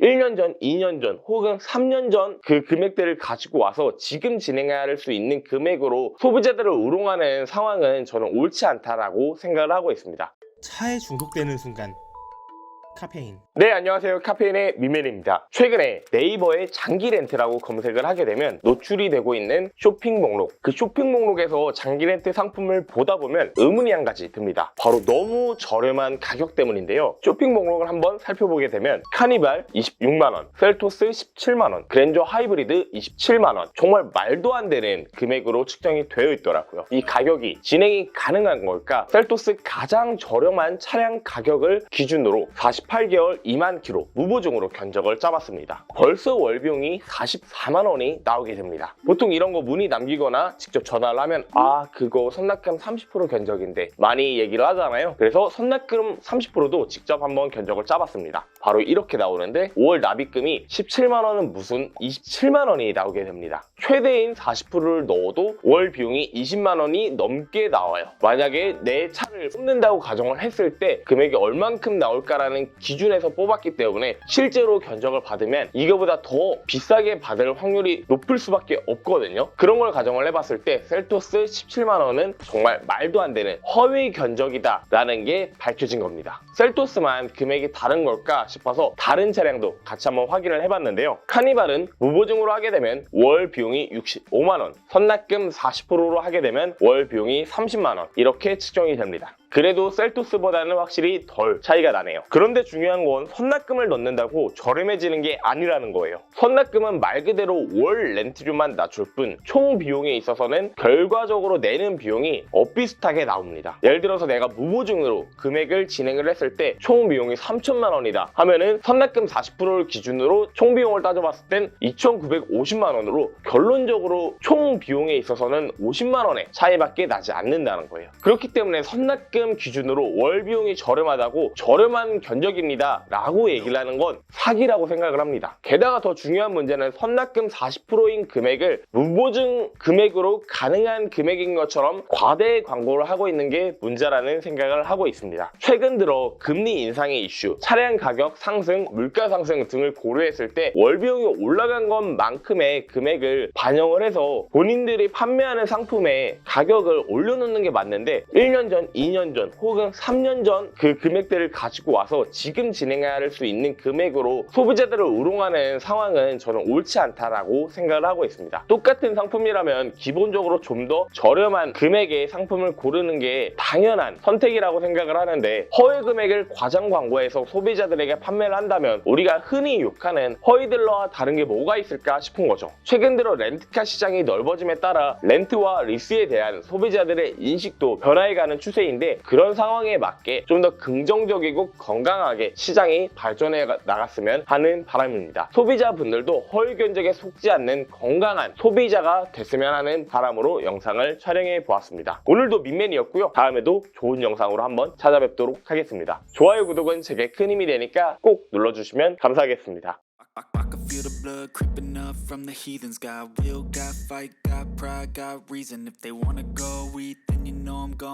1년 전, 2년 전, 혹은 3년 전 그 금액들을 가지고 와서 지금 진행할 수 있는 금액으로 소비자들을 우롱하는 상황은 저는 옳지 않다라고 생각을 하고 있습니다. 차에 중독되는 순간 카페인 네, 안녕하세요. 카페인의 미멜입니다. 최근에 네이버에 장기 렌트라고 검색을 하게 되면 노출이 되고 있는 쇼핑 목록, 그 쇼핑 목록에서 장기 렌트 상품을 보다 보면 의문이 한 가지 듭니다. 바로 너무 저렴한 가격 때문인데요. 쇼핑 목록을 한번 살펴보게 되면 카니발 26만원, 셀토스 17만원, 그랜저 하이브리드 27만원, 정말 말도 안 되는 금액으로 측정이 되어 있더라고요. 이 가격이 진행이 가능한 걸까? 셀토스 가장 저렴한 차량 가격을 기준으로 48개월 2만 킬로 무보증으로 견적을 짜봤습니다. 벌써 월비용이 44만 원이 나오게 됩니다. 보통 이런 거 문의 남기거나 직접 전화를 하면 아 그거 선납금 30% 견적인데 많이 얘기를 하잖아요. 그래서 선납금 30%도 직접 한번 견적을 짜봤습니다. 바로 이렇게 나오는데 5월 납입금이 17만 원은 무슨 27만 원이 나오게 됩니다. 최대인 40%를 넣어도 월 비용이 20만 원이 넘게 나와요. 만약에 내 차를 뽑는다고 가정을 했을 때 금액이 얼만큼 나올까라는 기준에서 뽑았기 때문에 실제로 견적을 받으면 이거보다 더 비싸게 받을 확률이 높을 수밖에 없거든요. 그런 걸 가정을 해봤을 때 셀토스 17만 원은 정말 말도 안 되는 허위 견적이다라는 게 밝혀진 겁니다. 셀토스만 금액이 다른 걸까 싶어서 다른 차량도 같이 한번 확인을 해봤는데요. 카니발은 무보증으로 하게 되면 월 비용이 65만 원, 선납금 40%로 하게 되면 월 비용이 30만 원 이렇게 측정이 됩니다. 그래도 셀토스보다는 확실히 덜 차이가 나네요. 그런데 중요한 건 선납금을 넣는다고 저렴해지는 게 아니라는 거예요. 선납금은 말 그대로 월 렌트료만 낮출 뿐 총 비용에 있어서는 결과적으로 내는 비용이 엇비슷하게 나옵니다. 예를 들어서 내가 무보증으로 금액을 진행을 했을 때 총 비용이 3천만 원이다 하면은 선납금 40%를 기준으로 총 비용을 따져봤을 땐 2,950만 원으로 결론적으로 총 비용에 있어서는 50만 원의 차이밖에 나지 않는다는 거예요. 그렇기 때문에 선납금 기준으로 월 비용이 저렴하다고 저렴한 견적입니다 라고 얘기를 하는 건 사기라고 생각을 합니다. 게다가 더 중요한 문제는 선납금 40%인 금액을 무보증 금액으로 가능한 금액인 것처럼 과대 광고를 하고 있는 게 문제라는 생각을 하고 있습니다. 최근 들어 금리 인상의 이슈, 차량 가격 상승, 물가 상승 등을 고려했을 때 월 비용이 올라간 것만큼의 금액을 반영을 해서 본인들이 판매하는 상품의 가격을 올려놓는 게 맞는데 1년 전, 2년 전 혹은 3년 전 그 금액들을 가지고 와서 지금 진행할 수 있는 금액으로 소비자들을 우롱하는 상황은 저는 옳지 않다라고 생각을 하고 있습니다. 똑같은 상품이라면 기본적으로 좀 더 저렴한 금액의 상품을 고르는 게 당연한 선택이라고 생각을 하는데 허위 금액을 과장 광고해서 소비자들에게 판매를 한다면 우리가 흔히 욕하는 허위들러와 다른 게 뭐가 있을까 싶은 거죠. 최근 들어 렌트카 시장이 넓어짐에 따라 렌트와 리스에 대한 소비자들의 인식도 변화해가는 추세인데 그런 상황에 맞게 좀 더 긍정적이고 건강하게 시장이 발전해 나갔으면 하는 바람입니다. 소비자분들도 허위 견적에 속지 않는 건강한 소비자가 됐으면 하는 바람으로 영상을 촬영해 보았습니다. 오늘도 민맨이었고요. 다음에도 좋은 영상으로 한번 찾아뵙도록 하겠습니다. 좋아요, 구독은 제게 큰 힘이 되니까 꼭 눌러주시면 감사하겠습니다. Feel the blood creeping up from the heathens. Got will, got fight, got pride, got reason. If they wanna go eat, then you know I'm gone.